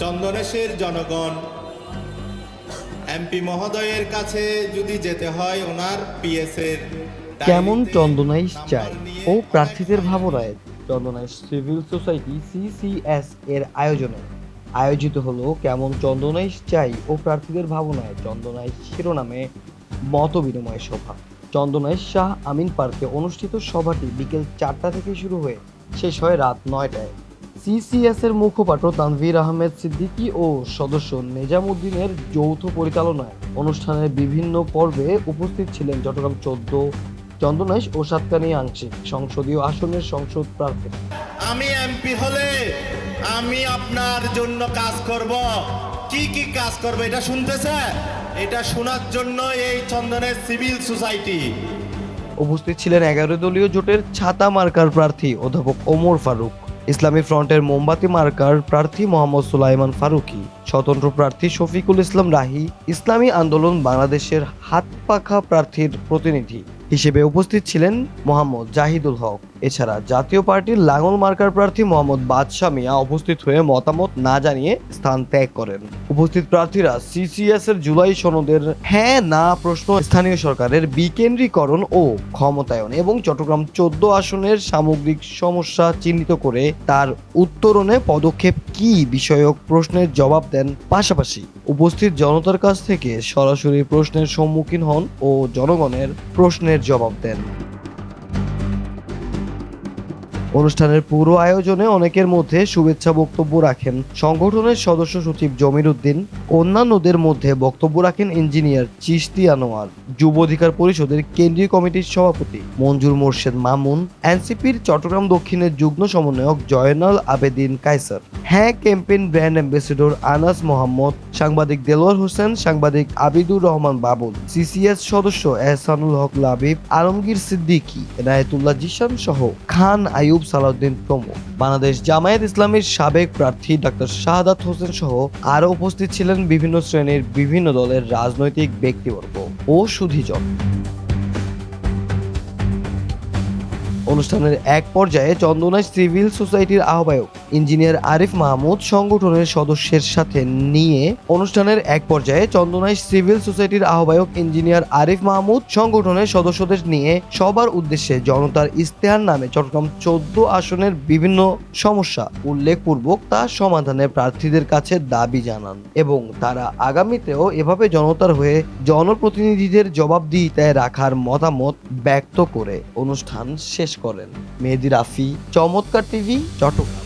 চন্দনেশের জনগণ। এমপি মহোদয়ের কাছে যদি যেতে হয় ওনার পিএস এর কেমন চন্দনাইশ চাই ও প্রার্থীদের ভাবনায় চন্দনাইশ সিভিল সোসাইটি সিসিএস এর আয়োজনে আয়োজিত হলো কেমন চন্দনাইশ চাই ও প্রার্থীদের ভাবনায় চন্দনাইশ শিরোনামে মত বিনিময় সভা। চন্দনাইশ শাহ আমিন পার্কে অনুষ্ঠিত সভাটি বিকেল চারটা থেকে শুরু হয়ে শেষ হয় রাত নয়টায়। সিসিএস এর মুখপাত্র তানভীর আহমেদ সিদ্দিকী ও সদস্য নেজামুদ্দিনের যৌথ পরিচালনায় অনুষ্ঠানের বিভিন্ন পর্বে উপস্থিত ছিলেন চট্টগ্রাম চোদ্দ চন্দনাইশ ও সাতকানি আংশিক সংসদীয় আসনের সংসদ প্রার্থী। আমি এমপি হলে আমি আপনার জন্য কাজ করব। কি কি কাজ করব এটা শুনতেছে? এটা শোনার জন্য এই চন্দনের সিভিল সোসাইটি। উপস্থিত ছিলেন এগারো দলীয় জোটের ছাতা মার্কার প্রার্থী অধ্যাপক ওমর ফারুক। ইসলামী ফ্রন্টের মোমবাতি মার্কার প্রার্থী মোহাম্মদ সুলাইমান ফারুকি, স্বতন্ত্র প্রার্থী শফিকুল ইসলাম রাহি, ইসলামী আন্দোলন বাংলাদেশের হাত পাখা প্রার্থীর প্রতিনিধি। হিসেবে উপস্থিত ছিলেন মোহাম্মদ জাহিদুল হক। এছাড়া জাতীয় পার্টির লাঙল মার্কার প্রার্থী মোহাম্মদ বাদশাহ মিয়া উপস্থিত হয়ে মতামত না জানিয়ে স্থান ত্যাগ করেন। উপস্থিত প্রার্থীরা সিসিএস এর জুলাই সনদের হ্যাঁ না প্রশ্ন স্থানীয় সরকারের বিকেন্দ্রীকরণ ও ক্ষমতায়ন এবং চট্টগ্রাম চোদ্দ আসনের সামগ্রিক সমস্যা চিহ্নিত করে তার উত্তরণে পদক্ষেপ কি বিষয়ক প্রশ্নের জবাব দেন পাশাপাশি উপস্থিত জনতার কাছ থেকে সরাসরি প্রশ্নের সম্মুখীন হন ও জনগণের প্রশ্নের জবাব দেন। অনুষ্ঠানের পুরো আয়োজনে অনেকের মধ্যে শুভেচ্ছা বক্তব্য রাখেন। সংগঠনের সদস্য সচিব জমির উদ্দিন, অন্যান্যদের মধ্যে বক্তব্য রাখেন ইঞ্জিনিয়ার চিশতি আনোয়ার, যুব অধিকার পরিষদের কেন্দ্রীয় কমিটির সভাপতি মঞ্জুর মোর্শেদ মামুন, এনসিপির চট্টগ্রাম দক্ষিণের যুগ্ম সমন্বয়ক জয়নাল আবেদিন কাইসার হ্যাঁ campaign brand ambassador Anas Mohammad, সাংবাদিক দেলোয়ার হোসেন, সাংবাদিক আবিদুর রহমান বাবুল, সিসিএস সদস্য এহসানুল হক লাবিব, আলমগীর সিদ্দিকী, এনায়েতুল্লাহ জিশান সহ খান আইয়ুব সালাউদ্দিন প্রমুখ। বাংলাদেশ জামায়াত ইসলামীর সাবেক প্রার্থী ডাক্তার শাহাদাত হোসেন সহ আরও উপস্থিত ছিলেন বিভিন্ন শ্রেণির বিভিন্ন দলের রাজনৈতিক ব্যক্তিবর্গ ও সুধীজন। অনুষ্ঠানের এক পর্যায়ে চন্দনাই সিভিল সোসাইটির আহ্বায়ক ইঞ্জিনিয়ার আরিফ মাহমুদ সংগঠনের সদস্যের সাথে নিয়ে অনুষ্ঠানের এক পর্যায়ে চন্দনাই সিভিল সোসাইটির আহ্বায়ক ইঞ্জিনিয়ার আরিফ মাহমুদ সংগঠনের সদস্যদের নিয়ে সবার উদ্দেশ্যে জনতার ইস্তেহার নামে চট্টগ্রাম চোদ্দ আসনের বিভিন্ন সমস্যা উল্লেখপূর্বক তা সমাধানে প্রার্থীদের কাছে দাবি জানান এবং তারা আগামীতেও এভাবে জনতার হয়ে জনপ্রতিনিধিদের জবাবদিহিতায় রাখার মতামত ব্যক্ত করে। অনুষ্ঠান শেষ করেন। মেহেদি রাফি চমৎকার টিভি চট্টগ্রাম।